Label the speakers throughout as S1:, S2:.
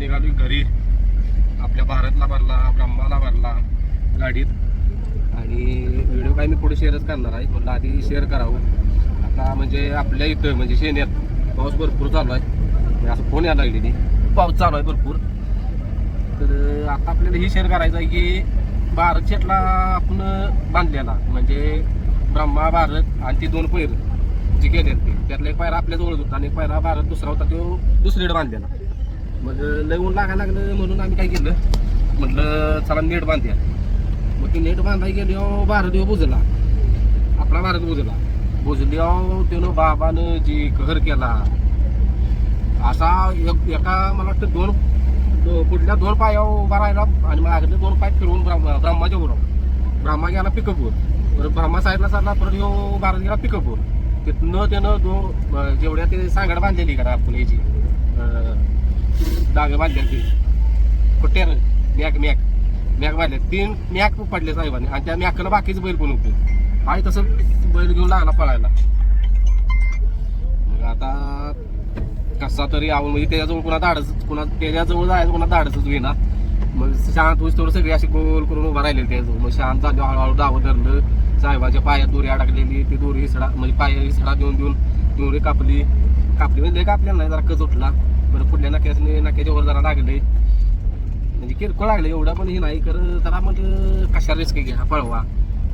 S1: निघालो घरी. आपल्या भारतला भरला ब्रह्माला भरला गाडीत. आणि व्हिडिओ काय मी पुढे शेअरच करणार आहे. म्हणलं आधी शेअर करावं. आता म्हणजे आपल्या इथं म्हणजे शेण्यात पाऊस भरपूर चालू आहे. म्हणजे असं फोन यायला लागलेली पाऊस चालू आहे भरपूर. तर आता आपल्याला ही शेअर करायचं आहे की भारत शेटला आपण बांधलेला. म्हणजे ब्रह्मा भारत आणि ती दोन पैर जे गेले ते. त्यातला एक पायरा आपल्याजवळच होता आणि एक पायरा भारत दुसरा होता तो दुसरीकडे बांधलेला. मग लय ऊन लागायला लागलं म्हणून आम्ही काय केलं? म्हटलं चला नेट बांधूया. मग ती नेट बांधाय गेली अहो भारत येऊ बुजला. आपला भारत बुजला. बुजली त्यानं बाबानं जी कहर केला. असा एक- एका मला वाटतं दोन पुढल्या दोन पायावर उभा राहिला आणि मागले दोन पाय फिरवून ब्रह्मा ब्रह्माच्या बरोबर ब्रह्मा गेला पिकअपवर. परत ब्रह्मा साईडला चालला परत यो भारत गेला पिकअपवर. तिथनं त्यानं दोन जेवढ्या ते सांगड बांधलेली का आपण याची डाग बांधले ते. कुठे मॅक मॅक. मॅक बांधले. तीन मॅक पडले साहेबांनी. आणि त्या मॅकला बाकीचे बैल पण होते? हाय तसं बैल घेऊन लागला पळायला. मग आता कसा तरी आवड म्हणजे त्याच्याजवळ कुणा धाडच कुणा त्याच्याजवळ जायचं कुणा धाडचंच घेणार मग शांत होईस थोडं सगळी अशी गोल करून उभा राहिलेली त्याजवळ. मग शांत झाली हळूहळू दावं धरलं. साहेबाच्या पायात दोरी अडकलेली ती दोरी हिसडा म्हणजे पाया हिसडा देऊन देऊन दोरी कापली. कापली म्हणजे लय कापलेला नाही जरा कच उठला. बरं पुढल्या नाक्याने नाक्याच्या वर जरा लागले म्हणजे किरकोळ लागले एवढं पण हे नाही कर जरा म्हटलं कशा रिस्क घ्या पळवा?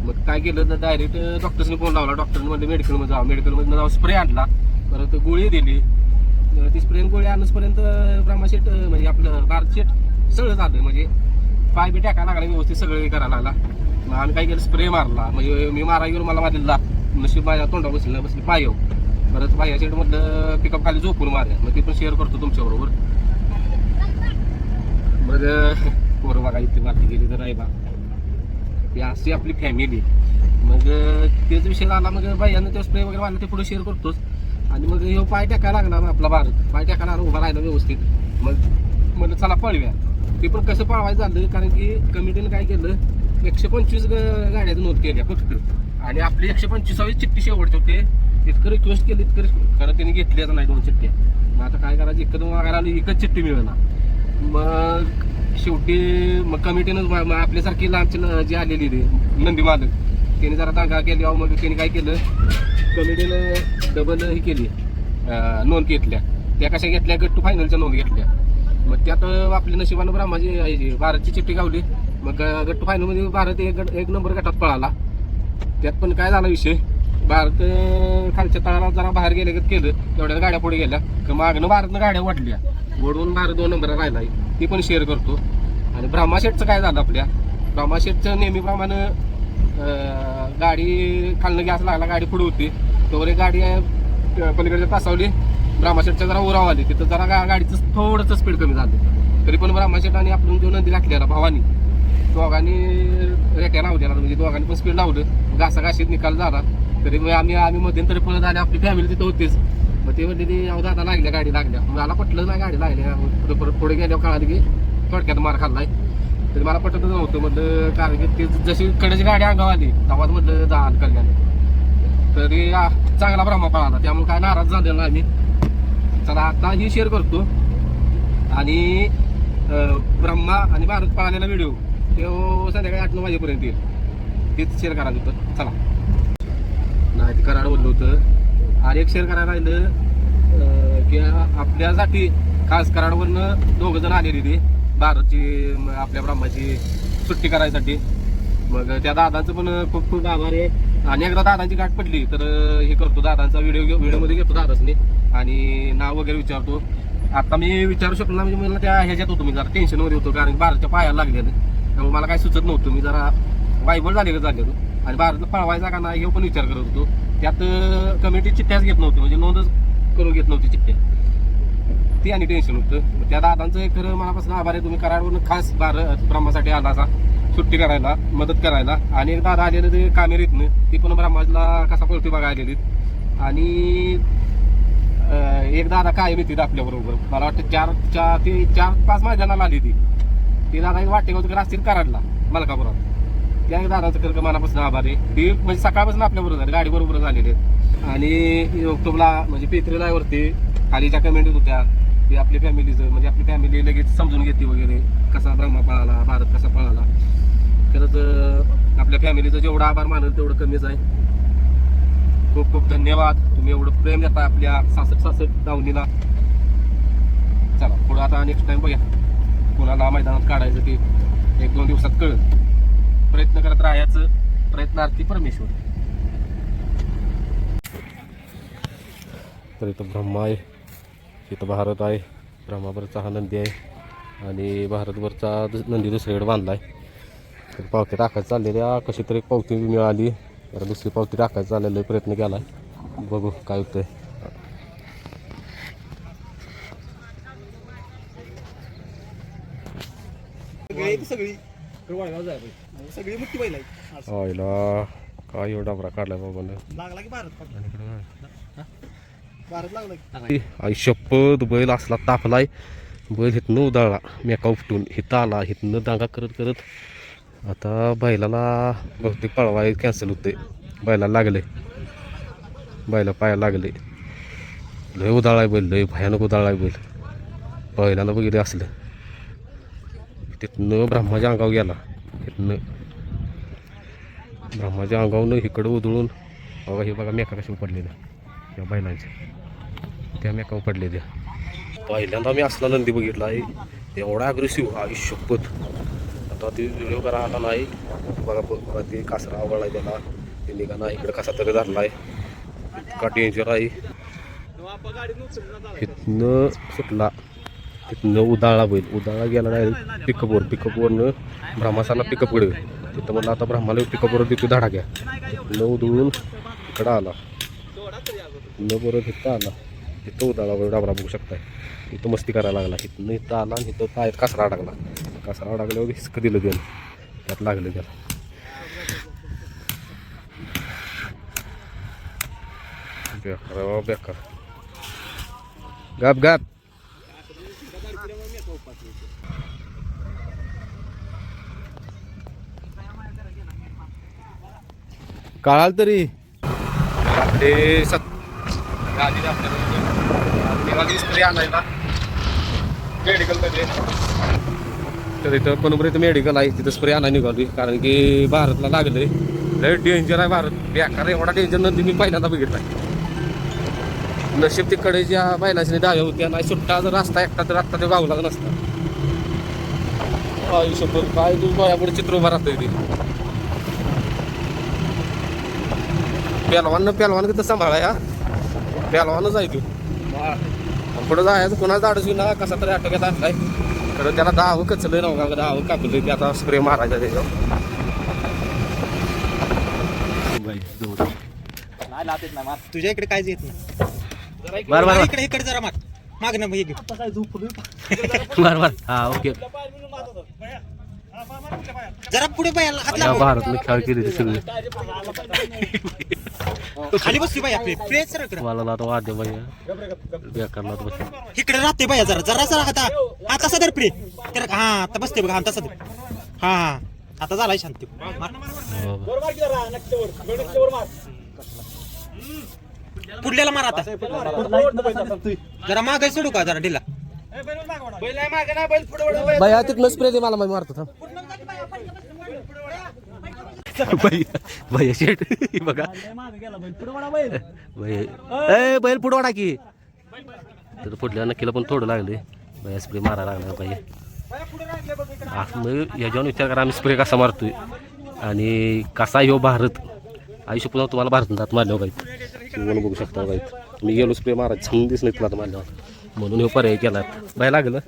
S1: मग काय केलं तर डायरेक्ट डॉक्टरने फोन लावला. डॉक्टरने म्हणलं मेडिकलमध्ये जावं. मेडिकलमध्ये जाऊन स्प्रे आणला. परत गोळी दिली. ती स्प्रे गोळी आणसपर्यंत ब्रह्माशेट म्हणजे आपलं बारशेट सगळं झालं. म्हणजे पाय बी टाकायला लागला व्यवस्थित सगळं करायला लागला. मग आम्ही काय केलं? स्प्रे मारला. म्हणजे मी मारा गेलो मला मारलेला. नशीब माझ्या तोंडा बसलं बसली पाय येऊ परत बाह्या शेट मधलं पिकअप खाली झोपून मारल्या मग ते पण शेअर करतो तुमच्याबरोबर मग पोरं बघा इथे माती गेली तर नाही बा. ती अशी आपली फॅमिली मग तेच विषय आला मग बाह्यानं ते स्प्रे वगैरे मारला ते पुढे शेअर करतोच. आणि मग ह्यो पाय टाकायला लागणार ना आपला भारत पाय टाकायला उभा राहिला व्यवस्थित. मग म्हणलं चला पळव्या. ते पण कसं पळवायचं झालं कारण की कमिटीनं काय केलं एकशे पंचवीस ग- गाड्या नोंद केल्या फक्त. आणि आपली एकशे पंचवीसावी चिठ्ठी शेवटचे होते. इतकं रिक्वेस्ट केली इतकं खरं त्यांनी घेतल्याच नाही दोन चिठ्ठ्या. मग आता काय करायचं इकडं मागायला आली एकच चिठ्ठी मिळणार मग शेवटी मग कमिटीनं आपल्यासारखी लांबची जी आलेली ती नंदी मालक त्यांनी जरा दांगा केली अहो मग त्यांनी काय केलं कमिटीनं डबल ही केली नोंद घेतल्या. त्या कशा घेतल्या? गट्टू टू फायनलच्या नोंद घेतल्या. मग त्यात आपल्या नशिबानं ब्रह्माची ह्याची भारतची चिठ्ठी गावली. मग गट्टू फायनलमध्ये भारत एक गट- एक नंबर गटात पळाला. त्यात पण काय झाला विषय? भारत खालच्या तळाला जरा बाहेर गेले केलं तेवढ्या गाड्या पुढे गेल्या. तर मागनं भारतनं गाड्या वाढल्या वडून भारत दोन नंबर राहिला. ती पण शेअर करतो. आणि ब्रह्माशेटचं काय झालं आपल्या? ब्रह्माशेटचं नेहमीप्रमाणे गाडी खालनं गॅस लागला गाडी पुढे होती. तोवर एक गाडी पलीकडच्या तासावली. ब्रह्माशेटच्या जरा उराव आली. तिथं जरा गा- गाडीचं थोडंसं स्पीड कमी झालं. तरी पण ब्रह्माशेट आणि आपण जो नदी घातलेला भावानी दोघांनी रेट्या लावलेला म्हणजे दोघांनी पण स्पीड लावलं. घासाघाशीत निकाल झाला. तरी मग आम्ही आम्ही मध्यंतरी परत आले आपली फॅमिली तिथं होतीच. मग ते म्हणजे ती अहो दादा लागल्या गाडी लागल्या. मला पटलं नाही गाडी लागल्या. पुढे परत पुढे गेल्यावर कळालं की थोडक्यात मार खाल्लाय. तरी मला पटतच नव्हतं. म्हटलं कारण की ते जशी कडेची गाडी अंगाव आली तेव्हाच म्हटलं जा कल्याण तरी आ, चांगला भ्रमा पळाला. त्यामुळे काय नाराज झालेला आम्ही. चला आता ही शेअर करतो. आणि ब्रह्मा आणि भारत पळालेला व्हिडिओ तो संध्याकाळी आठ नऊ वाजेपर्यंत येईल. तेच शेअर करा तिथं. चला. कराड बोललो होतं. आणि एक शेअर करायला राहिलं की आपल्यासाठी खास कराडवरनं दोघं जण आलेली ते भारतची आपल्या ब्रह्माची सुट्टी करायसाठी. मग त्या दादांचं पण खूप खूप आभार आहे. आणि एकदा दादांची गाठ पडली तर हे करतो दादांचा व्हिडिओ व्हिडिओमध्ये घेतो दादासने. आणि नाव वगैरे विचारतो. आता मी विचारू शकलो ना म्हणजे मला त्या ह्याच्यात होतो मी जरा टेन्शनमध्ये होतो कारण भारतच्या पायाला लागलेलं. त्यामुळे मला काही सुचत नव्हतं मी जरा वायबल झालेलं झालेलो. आणि भारतला पळवायचा का नाही हे पण विचार करत होतो. त्यात कमिटी चिठ्ठ्याच घेत नव्हती म्हणजे नोंदच करून घेत नव्हती चिठ्ठ्या. ते आणि टेन्शन होतं. त्या दादांचं एक खरं मनापासून आभार आहे तुम्ही कराडवरून खास भारत ब्रह्मासाठी आला असा सुट्टी करायला मदत करायला. आणि एक दादा आलेलं ते कामेरीतनं ती पण ब्रह्माजला कसा पळते बघा आलेली आणि एक दादा कायम येते आपल्याबरोबर. मला वाटतं चार चार ते चार पाच मैदानाला आली ती. ती दादा एक वाटेगाव तिकडे असतील कराडला मलकापुरात. त्या दादाचं कर्क मनापासून आभार आहे. ती म्हणजे सकाळपासून आपल्याबरोबर झाली गाडी बरोबर झालेले आहेत. आणि ऑक्टोबरला म्हणजे पेत्रीला वरती खालीच्या कमेंट होत्या ते आपल्या फॅमिलीचं म्हणजे आपली फॅमिली लगेच समजून घेते वगैरे कसा ब्रह्मा पळाला भारत कसा पळाला. खरंच आपल्या फॅमिलीचं जेवढं आभार मानल तेवढं कमीच आहे. खूप खूप धन्यवाद. तुम्ही एवढं प्रेम देता आपल्या सासट सासट दावणीला. चला पुढं आता नेक्स्ट टाइम बघा कोणाला मैदानात काढायचं ते एक दोन दिवसात कळत प्रयत्न करत राहायचं प्रयत्नार्थी परमेश्वर. तर इथं ब्रह्मा आहे. इथं भारत आहे. ब्रह्मावरचा हा नंदी आहे. आणि भारतवरचा नंदी दुसरीकडे बांधला आहे. तर पावती टाकायचं चाललेल्या कशी तरी एक पावती मिळाली. तर दुसरी पावती टाकायचं चाललेला प्रयत्न केला आहे बघू काय होतंय.
S2: सगळी. सगळी मोठी बैल आहे
S1: आईला काय एवढा बरा काढलाय बाबानं
S2: लागला की भारत पडला.
S1: आणि इकडं
S2: भारत लागला की?
S1: आई शपथ बैल असला तापलाय. बैल हिथनं उदाळला मेका उपटून हिथं आला हिथनं दांगा करत करत. आता बैलाला बहुतेक पळवाय कॅन्सल होते बैलाला लागले. बैला पायाला लागले. लय उदाळाय बैल लय भयानक उदाळाय बैल. बैलानं वगैरे असलं. तिथनं ब्रह्माच्या अंगावर गेला. तिथनं ब्रह्माच्या अंगावनं इकडं उधळून बघा हे बघा मेका कशी पडलेल्या या बैलांच्या. त्या मेकावर उपडलेल्या त्या पहिल्यांदा मी असला नंदी बघितला आहे एवढा अग्रेसिव्ह आई आता ते व्हिडिओ करा आला नाही. बघा बघा ते कासरा आवडला त्याला. ते निघा नाही इकडं कसा तरी धरला आहे. इतका डेंजर आहे. तिथनं सुटला. तिथनं उदाळा होईल उदाळा गेला नाही पिकअपवर पिकअपवरनं ब्रह्मासाला पिकअपकडे तिथं म्हणलं आता ब्रह्माला पिकअपवर देतो धाडा घ्या. न उधळून इकडं आला. न परत इथं आला. इथं उदाळावर डाबरा बघू शकताय. इथं मस्ती करायला लागला. इथनं इथं आला आणि इथं पायात कासरा अडकला. कासरा अडकल्यावर हिसकं दिलं त्यानं. त्यात लागलं त्याला. बेकार बेकार. Gap gap. काळाल तरी. ते सत आधी आपल्याला स्प्रे आणायला मेडिकलमध्ये तर इथं पण इथं मेडिकल आहे तिथं स्प्रे आणायला निघाली कारण की भारतला लागले लय डेंजर आहे भारत. बेकार एवढा डेंजर नंतर मी पहिल्यांदा बघितला नशीब तिकडे ज्या बैलाची डाव्या होत्या नाही सुट्टा जर रस्ता एकटा तर आत्ता ते गावला नसता. आयुष्यभर काय तू डोळ्यापुढे चित्र उभा राहतोय ते. पेलवान पेलवान किती सांभाळा या पेलवानच आहे तू। पुढं जायचं कोणाचा अडचणी ना कसा तरी आटोक्यात आणलाय. तर त्याला दहावं कचलंय ना का दहावं कापलंय ते आता स्प्रे मारायचा त्याच्यावर
S2: तुझ्या इकडे काहीच येत नाही.
S1: बर बर
S2: इकडे इकडे जरा माग माग ना हा
S1: ओके.
S2: जरा पुढे बायाला हात
S1: या
S2: लाव.
S1: भारतने खेळ केली ती सगळी.
S2: खाली बसली बाया प्ले प्ले
S1: मला आता वाद्य आता बस
S2: इकडे राहते बाया जरा. जरा जरा आता हा तसा धर प्ले तर हा आता बसते बघा हा तसा धर हा हा. आता झालाय शांती. पुढल्याला मार आता. जरा माग सोडू का जरा ढिला?
S1: भैया तिथनं स्प्रे दे मला मारतो थांब. भैया भैया शेट बघा. भैया ए बैल पुढवाडा की. तर पुढल्या नक्कीला पण थोडं लागले. भैया स्प्रे मारायला लागला भैया हा, मग याच्यावर विचार करा आम्ही स्प्रे कसा मारतोय. आणि कसा ह्यो भारत? आयुष्य पुन्हा तुम्हाला भारत जात मारल्यावर काही तुम्हाला बघू शकता काही मी गेलो स्प्रे मारायचं समजून दिस नाही तुला आता मारल्यावर म्हणून हे पर्याय केला. बाय लागलं.